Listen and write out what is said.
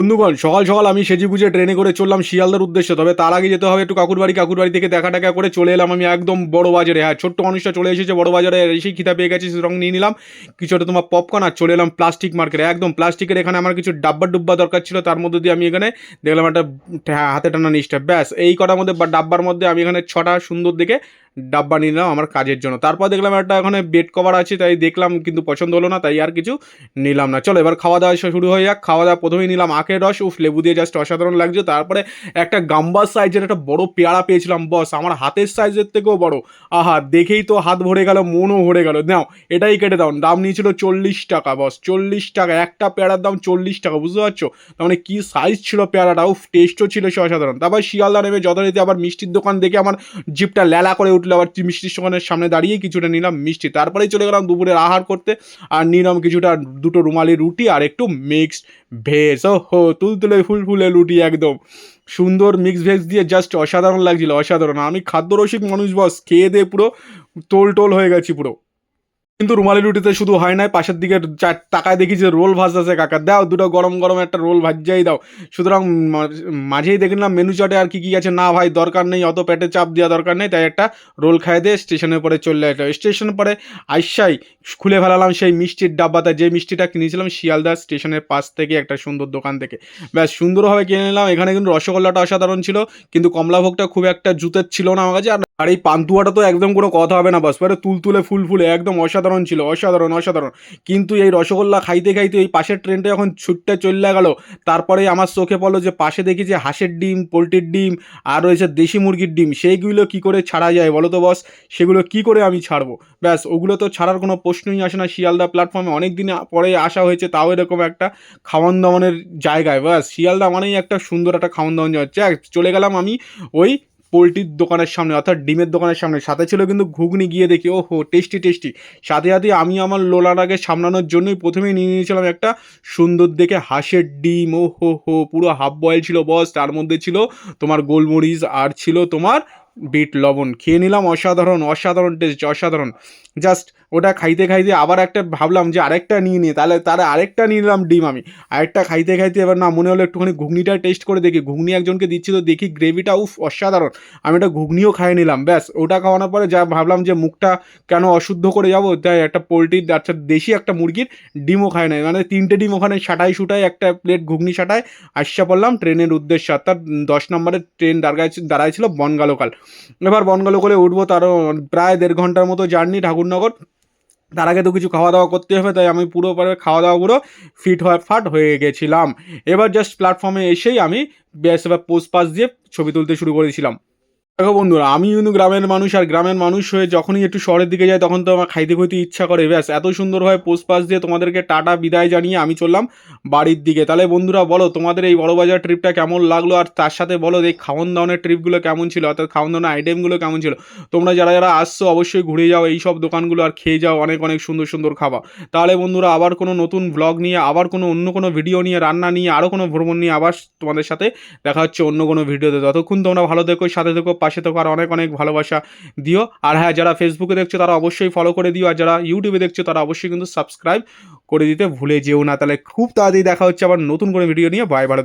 বন্ধুগণ, সকাল সকাল আমি সেজি বুঝে ট্রেনে করে চললাম শিয়ালদার উদ্দেশ্যে। তবে তার আগে যেতে হবে একটু কাকুর বাড়ি কাকুর বাড়ি থেকে দেখা টাকা করে চলে এলাম আমি একদম বড় বাজারে। হ্যাঁ ছোট্ট মানুষটা চলে এসেছে, বড় বাজারে এসেই খিদা পেয়ে গেছে সুতরাং নিয়ে নিলাম। কিছুটা তোমার পপকর্ন আর চলে এলাম প্লাস্টিক মার্কেটে একদম প্লাস্টিকের এখানে আমার কিছু ডাব্বা ডুব্বা দরকার ছিল, তার মধ্যে দিয়ে আমি এখানে দেখলাম একটা ঠ্যা- হাতে টানা নিষ্ঠা। ব্যাস, এই কটার মধ্যে বা, ডাব্বার মধ্যে আমি এখানে ছটা সুন্দর দেখে ডাব্বা নিয়ে নিলাম আমার কাজের জন্য। তারপর দেখলাম একটা এখানে বেড কভার আছে, তাই দেখলাম কিন্তু পছন্দ হলো না, তাই আর কিছু নিলাম না। চলো, এবার খাওয়া দাওয়া শুরু হয়ে যাক। খাওয়া দাওয়া প্রথমেই নিলাম আখের রস। উফ, লেবু দিয়ে জাস্ট অসাধারণ লাগছে। তারপরে একটা গাম্বার সাইজের একটা বড় পেয়ারা পেয়েছিলাম। বস, আমার হাতের সাইজের থেকেও বড়। আহা, দেখেই তো হাত ভরে গেল, মনও ভরে গেল। নাও, এটাই কেটে দাও। দাম নিয়েছিল চল্লিশ টাকা, বস, চল্লিশ টাকা। একটা পেয়ারার দাম চল্লিশ টাকা, বুঝতে পারছ? তার মানে কী সাইজ ছিল পেয়ারাটা? উফ টেস্টও ছিল সে অসাধারণ। তারপর শিয়ালদা নেমে যথারীতি আবার মিষ্টির দোকান দেখে আমার জিপটা ল্যালা করে উঠল। আবার মিষ্টির সঙ্গে সামনে দাঁড়িয়ে কিছুটা নিলাম মিষ্টি। তারপরেই চলে গেলাম দুপুরের আহার করতে। আর নিলাম কিছুটা দুটো রুমালি রুটি আর একটু মিক্সড ভেজ ও হো তুলতুলে ফুল ফুলে রুটি একদম। সুন্দর মিক্স ভেজ দিয়ে জাস্ট অসাধারণ লাগছিল, অসাধারণ। আমি খাদ্যরসিক মানুষ বস খেয়ে দিয়ে পুরো টোল টোল হয়ে গেছি পুরো। কিন্তু রুমালি রুটিতে শুধু হয় না পাশের দিকে টাকায় দেখি যে রোল ভাজতেছে কাকা। দাও, দুটো গরম গরম একটা রোল ভাজিয়াই দাও। সুতরাং মাঝেই দেখলাম মেনু চার্টে আর কি কি আছে। না ভাই, দরকার নেই, অত পেটে চাপ দেওয়া দরকার নেই, তাই একটা রোল খাই দিয়ে স্টেশনের পরে চলে আসলাম স্টেশন পরে আইসাই, খুলে ফেলালাম সেই মিষ্টির ডাব্বাতে। যে মিষ্টিটা কিনেছিলাম শিয়ালদা স্টেশনের পাশ থেকে একটা সুন্দর দোকান থেকে। ব্যাস, সুন্দরভাবে কিনে নিলাম। এখানে কিন্তু রসগোল্লাটা অসাধারণ ছিল, কিন্তু কমলাভোগটা খুব একটা জুতের ছিল না আমার কাছে। আর আর এই পান্তুয়াটা তো একদম কোনো কথা হবে না, বাস। পরে তুলতুলে ফুল ফুলে একদম অসাধারণ ছিল অসাধারণ অসাধারণ। কিন্তু এই রসগোল্লা খাইতে খাইতে এই পাশের ট্রেনটা যখন ছুটতে চলে গেল তারপরে আমার চোখে পড়ল যে পাশে দেখি যে হাঁসের ডিম পোলট্রির ডিম আর রয়েছে দেশি মুরগির ডিম। সেইগুলো কি করে ছাড়া যায় বলো তো বস সেগুলো কি করে আমি ছাড়বো? ব্যাস ওগুলো তো ছাড়ার কোনো প্রশ্নই আসে না শিয়ালদা প্ল্যাটফর্মে অনেক দিন পরে আসা হয়েছে তাও এরকম একটা খাওয়ান দাওয়ানের জায়গায়। ব্যাস শিয়ালদা মানেই একটা সুন্দর একটা খাওয়ান দাওয়ান যাক, চলে গেলাম আমি ওই পোলট্রির দোকানের সামনে অর্থাৎ ডিমের দোকানের সামনে। সাথে ছিল কিন্তু ঘুগনি, গিয়ে দেখি ও হো টেস্টি টেস্টি সাথে সাথে আমি আমার লোলাটাকে সামলানোর জন্যই প্রথমেই নিয়ে নিয়েছিলাম একটা সুন্দর দেখে হাঁসের ডিম। ও হো হো পুরো হাফ বয়েল ছিল বস তার মধ্যে ছিল তোমার গোলমরিচ আর ছিল তোমার বিট, লবণ। খেয়ে নিলাম, অসাধারণ অসাধারণ টেস্ট অসাধারণ। জাস্ট ওটা খাইতে খাইতে আবার একটা ভাবলাম যে আরেকটা নিয়ে নিই তাহলে তারা আরেকটা নিয়ে নিলাম ডিম আমি। আরেকটা খাইতে খাইতে এবার না মনে হলো একটুখানি ঘুগনিটা টেস্ট করে দেখি। ঘুগনি একজনকে দিচ্ছি তো দেখি গ্রেভিটা উফ, অসাধারণ। আমি একটা ঘুগনিও খাইয়ে নিলাম, ব্যাস। ওটা খাওয়ানোর পরে যা ভাবলাম যে মুখটা কেন অশুদ্ধ করে যাব, তাই একটা পোলট্রির আচ্ছা দেশি একটা মুরগির ডিমও খায় নাই। মানে তিনটে ডিম ওখানে সাটাই সুটাই একটা প্লেট ঘুগনি সাটায় আসা পড়লাম ট্রেনের উদ্দেশ্যে। অর্থাৎ দশ নম্বরের ট্রেন দাঁড়ায় দাঁড়ায় ছিল বনগালোকাল এবার বনগালোকালে উঠবো তারও প্রায় দেড় ঘণ্টার মতো জার্নি ঠাকুরনগর। তার আগে তো কিছু খাওয়া দাওয়া করতে হবে, তাই আমি পুরো পরে খাওয়া দাওয়া পুরো ফিট হয়ে, ফাট হয়ে গেছিলাম। এবার জাস্ট প্ল্যাটফর্মে এসেই আমি বেশ এবার পোস্ট পাস দিয়ে ছবি তুলতে শুরু করেছিলাম। দেখো বন্ধুরা, আমি কিন্তু গ্রামের মানুষ আর গ্রামের মানুষ হয়ে যখনই একটু শহরের দিকে যাই তখন তো আমার খাইতে খুঁজতে ইচ্ছা করে। ব্যাস, এত সুন্দরভাবে পোস্ট পাস দিয়ে তোমাদেরকে টাটা বিদায় জানিয়ে আমি চললাম বাড়ির দিকে। তাহলে বন্ধুরা বলো, তোমাদের এই বড়বাজার ট্রিপটা কেমন লাগল? আর তার সাথে বলো এই খাওয়ান দাওয়ানের ট্রিপগুলো কেমন ছিল? অর্থাৎ খাওয়ান দাওয়ানের আইটেমগুলো কেমন ছিল? তোমরা যারা যারা আসছো অবশ্যই ঘুরে যাও এই সব দোকানগুলো আর খেয়ে যাও অনেক অনেক সুন্দর সুন্দর খাবার। তাহলে বন্ধুরা আবার কোনো নতুন ব্লগ নিয়ে, আবার কোনো অন্য কোনো ভিডিও নিয়ে, রান্না নিয়ে আরও কোনো ভ্রমণ নিয়ে আবার তোমাদের সাথে দেখা হচ্ছে অন্য কোনো ভিডিওতে ততক্ষণ তোমরা ভালো দেখো সাথে থেকো পাশে তো আর অনেক অনেক ভালোবাসা দিও। আর হ্যাঁ যারা ফেসবুকে দেখছ তারা অবশ্যই ফলো করে দিও। আর যারা ইউটিউবে দেখছ তারা অবশ্যই কিন্তু সাবস্ক্রাইব করে দিতে ভুলে যেও না। তাহলে খুব তাড়াতাড়ি দেখা হচ্ছে আবার নতুন করে ভিডিও নিয়ে। বাই ভালো।